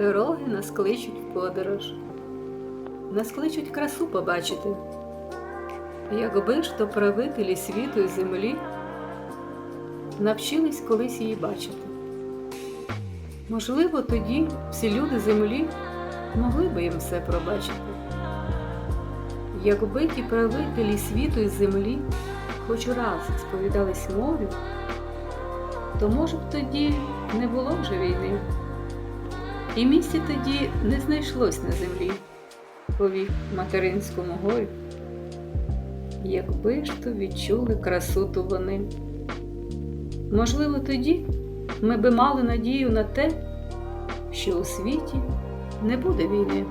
Дороги нас кличуть в подорож, нас кличуть красу побачити. Якби ж то правителі світу і землі навчились колись її бачити. Можливо, тоді всі люди землі могли би їм все пробачити. Якби ті правителі світу і землі хоч раз сповідались мові, то може б тоді не було вже війни. І місця тоді не знайшлось на землі, повік материнському горю. Якби ж то відчули красоту вони. Можливо, тоді ми би мали надію на те, що у світі не буде війни.